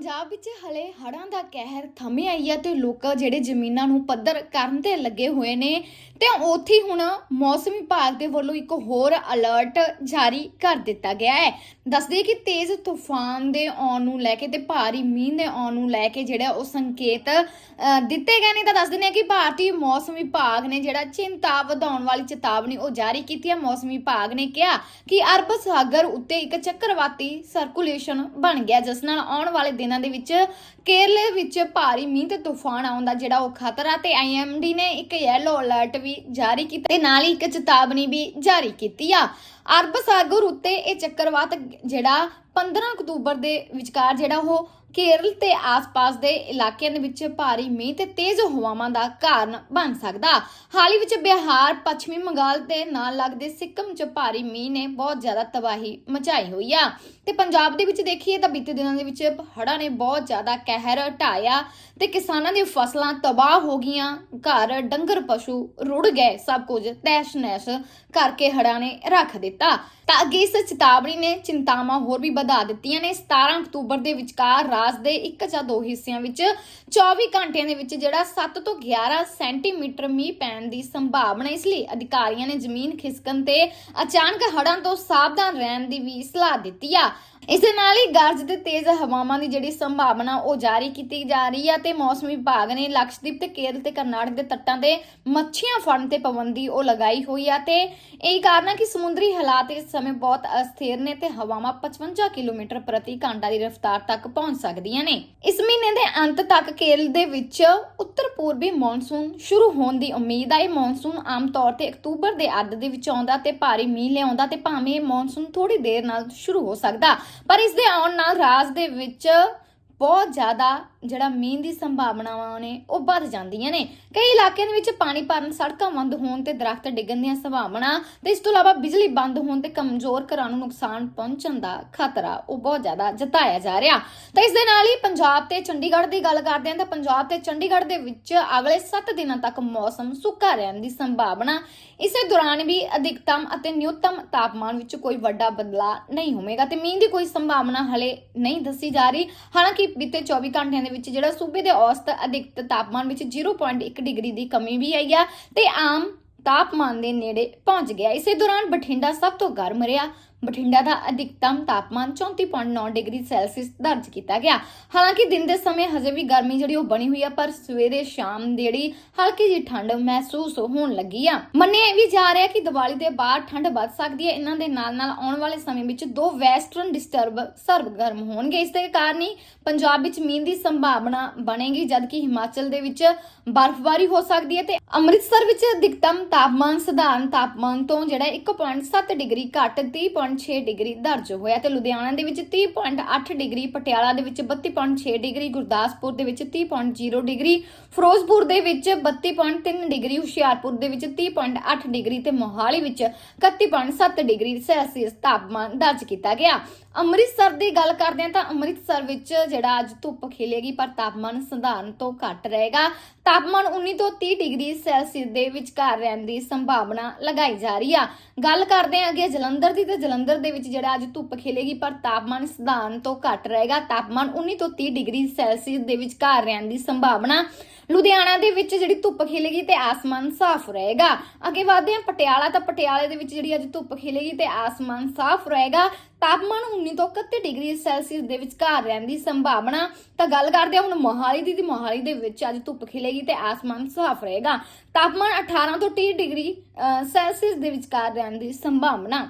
ਪੰਜਾਬ ਵਿੱਚ ਹਲੇ ਹੜਾਂ ਦਾ ਕਹਿਰ ਥੰਮਿਆ ਹੀ ਆ ਤੇ ਲੋਕ ਜਿਹੜੇ ਜ਼ਮੀਨਾਂ ਨੂੰ ਪੱਧਰ ਕਰਨ ਤੇ ਲੱਗੇ ਹੋਏ ਨੇ ਤੇ ਉੱਥੇ ਹੁਣ ਮੌਸਮ ਵਿਭਾਗ ਦੇ ਵੱਲੋਂ ਇੱਕ ਹੋਰ ਅਲਰਟ ਜਾਰੀ ਕਰ ਦਿੱਤਾ ਗਿਆ ਹੈ। ਦੱਸਦੇ ਕਿ ਤੇਜ਼ ਤੂਫਾਨ ਦੇ ਆਉਣ ਨੂੰ ਲੈ ਕੇ ਤੇ ਭਾਰੀ ਮੀਂਹ ਦੇ ਆਉਣ ਨੂੰ ਲੈ ਕੇ ਜਿਹੜਾ ਉਹ ਸੰਕੇਤ ਦਿੱਤੇ ਗਏ ਨੇ ਤਾਂ ਦੱਸ ਦਿੰਦੇ ਆ ਕਿ ਭਾਰਤੀ ਮੌਸਮ ਵਿਭਾਗ ਨੇ ਜਿਹੜਾ ਚਿੰਤਾ ਵਧਾਉਣ ਵਾਲੀ ਚੇਤਾਵਨੀ ਉਹ ਜਾਰੀ ਕੀਤੀ ਹੈ। ਮੌਸਮ ਵਿਭਾਗ ਨੇ ਕਿਹਾ ਕਿ ਅਰਬ ਸਾਗਰ ਉੱਤੇ ਇੱਕ ਚੱਕਰਵਾਤੀ ਸਰਕੂਲੇਸ਼ਨ ਬਣ ਗਿਆ, ਜਿਸ ਨਾਲ ਆਉਣ ਵਾਲੇ ਦਿਨ ਦੇ ਵਿੱਚ। ਕੇਰਲੇ ਵਿੱਚ ਭਾਰੀ ਮੀਂਹ ਤੇ ਤੂਫਾਨ ਆਉਣ ਦਾ ਜਿਹੜਾ ਉਹ ਖਤਰਾ ਤੇ ਆਈਐਮਡੀ ਨੇ ਇੱਕ ਯੈਲੋ ਅਲਰਟ ਵੀ ਜਾਰੀ ਕੀਤਾ ਤੇ ਨਾਲ ਹੀ ਇੱਕ ਚੇਤਾਵਨੀ ਵੀ ਜਾਰੀ ਕੀਤੀ ਆ। ਅਰਬ ਸਾਗਰ ਉੱਤੇ ਇਹ ਚੱਕਰਵਾਤ ਜਿਹੜਾ 15 ਅਕਤੂਬਰ ਦੇ ਵਿਚਕਾਰ ਜਿਹੜਾ ਉਹ ਕੇਰਲ ਤੇ ਆਸ-ਪਾਸ ਦੇ ਇਲਾਕਿਆਂ ਦੇ ਵਿੱਚ ਭਾਰੀ ਮੀਂਹ ਤੇ ਤੇਜ਼ ਹਵਾਵਾਂ ਦਾ ਕਾਰਨ ਬਣ ਸਕਦਾ। ਹਾਲ ਹੀ ਵਿੱਚ ਬਿਹਾਰ, ਪੱਛਮੀ ਬੰਗਾਲ ਤੇ ਨਾਲ ਲੱਗਦੇ ਸਿੱਕਮ 'ਚ ਭਾਰੀ ਮੀਂਹ ਨੇ ਬਹੁਤ ਜ਼ਿਆਦਾ ਤਬਾਹੀ ਮਚਾਈ ਹੋਈ ਆ। ਤੇ ਪੰਜਾਬ ਦੇ ਵਿੱਚ ਦੇਖੀਏ ਤਾਂ ਬੀਤੇ ਦਿਨਾਂ ਦੇ ਵਿੱਚ ਹੜ੍ਹਾਂ ਨੇ ਬਹੁਤ ਜ਼ਿਆਦਾ ਕਹਿਰ ਢਾਇਆ ਤੇ ਕਿਸਾਨਾਂ ਦੀਆਂ ਫਸਲਾਂ ਤਬਾਹ ਹੋ ਗਈਆਂ। ਘਰ ਡੰਗਰ, ਪਸ਼ੂ ਰੁੜ ਗਏ, ਸਭ ਕੁਝ ਤੈਸ਼ ਨੈਸ਼ ਕਰਕੇ ਹੜ੍ਹਾਂ ਨੇ ਰੱਖ ਦਿੱਤਾ। ਤਾਂ ਅੱਗੇ ਇਸ ਚੇਤਾਵਨੀ ਨੇ ਚਿੰਤਾਵਾਂ ਹੋਰ ਵੀ ਵਧਾ ਦਿੱਤੀਆਂ ਨੇ। 17 ਅਕਤੂਬਰ ਦੇ ਵਿਚਕਾਰ ਰਾਜ ਦੇ ਇੱਕ ਜਾਂ ਦੋ ਹਿੱਸਿਆਂ ਵਿੱਚ 24 ਘੰਟਿਆਂ ਦੇ ਵਿੱਚ ਜਿਹੜਾ 7 ਤੋਂ 11 ਸੈਂਟੀਮੀਟਰ ਮੀਂਹ ਪੈਣ ਦੀ ਸੰਭਾਵਨਾ ਇਸ ਲਈ ਅਧਿਕਾਰੀਆਂ ਨੇ ਜ਼ਮੀਨ ਖਿਸਕਣ ਤੇ ਅਚਾਨਕ ਹੜ੍ਹਾਂ ਤੋਂ ਸਾਵਧਾਨ ਰਹਿਣ ਦੀ ਵੀ ਸਲਾਹ ਦਿੱਤੀ ਆ। ਇਸ ਦੇ ਨਾਲ ਹੀ ਗਰਜ ਤੇ ਤੇਜ਼ ਹਵਾਵਾਂ ਦੀ ਜਿਹੜੀ ਸੰਭਾਵਨਾ ਉਹ ਜਾਰੀ ਕੀਤੀ ਜਾ ਰਹੀ ਆ ਤੇ ਮੌਸਮ ਵਿਭਾਗ ਨੇ ਲਕਸ਼ਦੀਪ ਤੇ ਕੇਰਲ ਤੇ ਕਰਨਾਟਕ ਦੇ ਤੱਟਾਂ ਤੇ ਮੱਛੀਆਂ ਫੜਨ ਤੇ ਪਾਬੰਦੀ ਉਹ ਲਗਾਈ ਹੋਈ ਆ ਤੇ ਇਹ ਕਾਰਨ ਆ ਕਿ ਸਮੁੰਦਰੀ ਹਾਲਾਤ ਇਸ ਸਮੇਂ ਬਹੁਤ ਅਸਥਿਰ ਨੇ ਤੇ ਹਵਾਵਾਂ 55 ਕਿਲੋਮੀਟਰ ਪ੍ਰਤੀ ਘੰਟਾ ਦੀ ਰਫ਼ਤਾਰ ਤੱਕ ਪਹੁੰਚ ਸਕਦੀਆਂ ਨੇ। ਇਸ ਮਹੀਨੇ ਦੇ ਅੰਤ ਤੱਕ ਕੇਰਲ ਦੇ ਵਿੱਚ ਉੱਤਰ ਪੂਰਬੀ ਮੌਨਸੂਨ ਸ਼ੁਰੂ ਹੋਣ ਦੀ ਉਮੀਦ ਆ। ਇਹ ਮੌਨਸੂਨ ਆਮ ਤੌਰ ਤੇ ਅਕਤੂਬਰ ਦੇ ਅੱਧ ਦੇ ਵਿੱਚ ਆਉਂਦਾ ਤੇ ਭਾਰੀ ਮੀਂਹ ਲਿਆਉਂਦਾ ਤੇ ਭਾਵੇਂ ਇਹ ਮੌਨਸੂਨ ਥੋੜੀ ਦੇਰ ਨਾਲ ਸ਼ੁਰੂ ਹੋ ਸਕਦਾ ਪਰ ਇਸ ਦੇ ਆਉਣ ਨਾਲ ਰਾਜ ਦੇ ਵਿੱਚ ਬਹੁਤ ਜ਼ਿਆਦਾ ਜਿਹੜਾ ਮੀਂਹ ਦੀ ਸੰਭਾਵਨਾਵਾਂ ਨੇ, ਉਹ ਵੱਧ ਜਾਂਦੀਆਂ ਨੇ। ਕਈ ਇਲਾਕਿਆਂ ਦੇ ਵਿੱਚ ਪਾਣੀ ਭਰਨ ਸੜਕਾਂ ਬੰਦ ਹੋਣ ਤੇ ਦਰਖਤ ਡਿੱਗਣ ਦੀਆਂ ਸੰਭਾਵਨਾ ਤੇ ਇਸ ਤੋਂ ਇਲਾਵਾ ਬਿਜਲੀ ਬੰਦ ਹੋਣ ਤੇ ਕਮਜ਼ੋਰ ਘਰਾਂ ਨੂੰ ਨੁਕਸਾਨ ਪਹੁੰਚਣ ਦਾ ਖਤਰਾ ਉਹ ਬਹੁਤ ਜ਼ਿਆਦਾ ਜਤਾਇਆ ਜਾ ਰਿਹਾ। ਤਾਂ ਇਸ ਦੇ ਨਾਲ ਹੀ ਪੰਜਾਬ ਤੇ ਚੰਡੀਗੜ੍ਹ ਦੀ ਗੱਲ ਕਰਦੇ ਹਾਂ ਤਾਂ ਪੰਜਾਬ ਤੇ ਚੰਡੀਗੜ੍ਹ ਦੇ ਵਿੱਚ ਅਗਲੇ 7 ਦਿਨਾਂ ਤੱਕ ਮੌਸਮ ਸੁੱਕਾ ਰਹਿਣ ਦੀ ਸੰਭਾਵਨਾ, ਇਸੇ ਦੌਰਾਨ ਵੀ ਅਧਿਕਤਮ ਅਤੇ ਨਿਊਨਤਮ ਤਾਪਮਾਨ ਵਿੱਚ ਕੋਈ ਵੱਡਾ ਬਦਲਾਅ ਨਹੀਂ ਹੋਵੇਗਾ ਤੇ ਮੀਂਹ ਦੀ ਕੋਈ ਸੰਭਾਵਨਾ ਹਲੇ ਨਹੀਂ ਦੱਸੀ ਜਾ ਰਹੀ। ਹਾਲਾਂਕਿ ਬੀਤੇ 24 ਘੰਟਿਆਂ ਦੇ ਵਿੱਚ ਜਿਹੜਾ ਸੂਬੇ ਦੇ ਔਸਤ ਅਧਿਕਤਮ ਤਾਪਮਾਨ ਵਿੱਚ 0.1 ਡਿਗਰੀ ਦੀ ਕਮੀ ਵੀ ਆਈ ਆ ਤੇ ਆਮ ਤਾਪਮਾਨ ਦੇ ਨੇੜੇ ਪਹੁੰਚ ਗਿਆ। ਇਸੇ ਦੌਰਾਨ ਬਠਿੰਡਾ ਸਭ ਤੋਂ ਗਰਮ ਰਿਹਾ। ਬਠਿੰਡਾ ਦਾ ਅਧਿਕਤਮ ਤਾਪਮਾਨ 34.9 ਡਿਗਰੀ ਸੈਲਸੀਅਸ ਦਰਜ ਕੀਤਾ ਗਿਆ। ਹਾਲਾਂਕਿ ਦਿਨ ਦੇ ਸਮੇਂ ਹਜੇ ਵੀ ਗਰਮੀ ਜਿਹੜੀ ਉਹ ਬਣੀ ਹੋਈ ਆ, ਪਰ ਸਵੇਰੇ ਸ਼ਾਮ ਜਿਹੜੀ ਹਲਕੀ ਜਿਹੀ ਠੰਡ ਮਹਿਸੂਸ ਹੋਣ ਲੱਗੀ ਆ। ਮੰਨਿਆ ਵੀ ਜਾ ਰਿਹਾ ਕਿ ਦੀਵਾਲੀ ਦੇ ਬਾਅਦ ਠੰਡ ਵੱਧ ਸਕਦੀ ਹੈ। ਇਹਨਾਂ ਦੇ ਨਾਲ ਨਾਲ ਆਉਣ ਵਾਲੇ ਸਮੇਂ ਵਿੱਚ ਦੋ ਵੈਸਟਰਨ ਡਿਸਟਰਬ ਸਰਗਰਮ ਹੋਣਗੇ। ਇਸ ਦੇ ਕਾਰਨ ਹੀ ਪੰਜਾਬ ਵਿੱਚ ਮੀਂਹ ਦੀ ਸੰਭਾਵਨਾ ਬਣੇਗੀ, ਜਦਕਿ ਹਿਮਾਚਲ ਦੇ ਵਿੱਚ ਬਰਫ਼ਬਾਰੀ ਹੋ ਸਕਦੀ ਹੈ ਤੇ ਅੰਮ੍ਰਿਤਸਰ ਵਿੱਚ ਅਧਿਕਤਮ ਤਾਪਮਾਨ, ਸਧਾਰਨ ਤਾਪਮਾਨ ਤੋਂ ਜਿਹੜਾ 1.7 ਡਿਗਰੀ ਘੱਟ 30.6 ਡਿਗਰੀ ਦਰਜ ਹੋਇਆ ਤੇ ਲੁਧਿਆਣਾ ਦੇ ਵਿੱਚ 30.8 ਡਿਗਰੀ, ਪਟਿਆਲਾ ਦੇ ਵਿੱਚ 32.6 ਡਿਗਰੀ, ਗੁਰਦਾਸਪੁਰ ਦੇ ਵਿੱਚ 30.0 ਡਿਗਰੀ, ਫਿਰੋਜ਼ਪੁਰ ਦੇ ਵਿੱਚ 32.3 ਡਿਗਰੀ, ਹੁਸ਼ਿਆਰਪੁਰ ਦੇ ਵਿੱਚ 30.8 ਡਿਗਰੀ ਤੇ ਮੋਹਾਲੀ ਵਿੱਚ 31.7 ਡਿਗਰੀ ਸੈਲਸੀਅਸ ਤਾਪਮਾਨ ਦਰਜ ਕੀਤਾ ਗਿਆ। ਅੰਮ੍ਰਿਤਸਰ ਦੀ ਗੱਲ ਕਰਦੇ ਹਾਂ ਤਾਂ ਅੰਮ੍ਰਿਤਸਰ ਵਿੱਚ ਜਿਹੜਾ ਅੱਜ ਧੁੱਪ ਖਿਲੇਗੀ, ਪਰ ਤਾਪਮਾਨ ਸਧਾਰਨ ਤੋਂ ਘੱਟ ਰਹੇਗਾ। ਤਾਪਮਾਨ 19 ਤੋਂ 30 ਡਿਗਰੀ ਸੈਲਸੀਅਸ ਦੇ ਵਿਚਕਾਰ ਰਹਿਣ ਦੀ ਸੰਭਾਵਨਾ ਲਗਾਈ ਜਾ ਰਹੀ ਆ। ਗੱਲ ਕਰਦੇ ਹਾਂ ਅੱਗੇ ਜਲੰਧਰ ਦੀ, ਤੇ ਜਲੰਧਰ ਦੇ ਵਿੱਚ ਜਿਹੜਾ ਅੱਜ ਧੁੱਪ ਖਿਲੇਗੀ, ਪਰ ਤਾਪਮਾਨ ਸਧਾਰਨ ਤੋਂ ਘੱਟ ਰਹੇਗਾ। ਤਾਪਮਾਨ 19 ਤੋਂ 30 ਡਿਗਰੀ ਸੈਲਸੀਅਸ ਦੇ ਵਿਚਕਾਰ ਰਹਿਣ ਦੀ ਸੰਭਾਵਨਾ। ਲੁਧਿਆਣਾ ਦੇ ਵਿੱਚ ਜਿਹੜੀ ਧੁੱਪ ਖਿਲੇਗੀ ਤੇ ਆਸਮਾਨ ਸਾਫ਼ ਰਹੇਗਾ। ਅੱਗੇ ਵਧਦੇ ਹਾਂ, ਪਟਿਆਲਾ ਤਾਂ ਪਟਿਆਲੇ ਦੇ ਵਿੱਚ ਜਿਹੜੀ ਅੱਜ ਧੁੱਪ ਖਿਲੇਗੀ ਤੇ ਆਸਮਾਨ ਸਾਫ਼ ਰਹੇਗਾ। ਤਾਪਮਾਨ 19 ਤੋਂ 31 ਡਿਗਰੀ ਸੈਲਸੀਅਸ ਦੇ ਵਿਚਕਾਰ ਰਹਿਣ ਦੀ ਸੰਭਾਵਨਾ ਤਾਂ ਗੱਲ ਕਰਦੇ ਹਾਂ ਹੁਣ ਮੋਹਾਲੀ ਦੀ ਤੇ ਮੋਹਾਲੀ ਦੇ ਵਿੱਚ ਅੱਜ ਧੁੱਪ ਖਿਲੇਗੀ ਤੇ ਆਸਮਾਨ ਸਾਫ਼ ਰਹੇਗਾ। ਤਾਪਮਾਨ 18 ਤੋਂ 30 ਡਿਗਰੀ ਸੈਲਸੀਅਸ ਦੇ ਵਿਚਕਾਰ ਰਹਿਣ ਦੀ ਸੰਭਾਵਨਾ।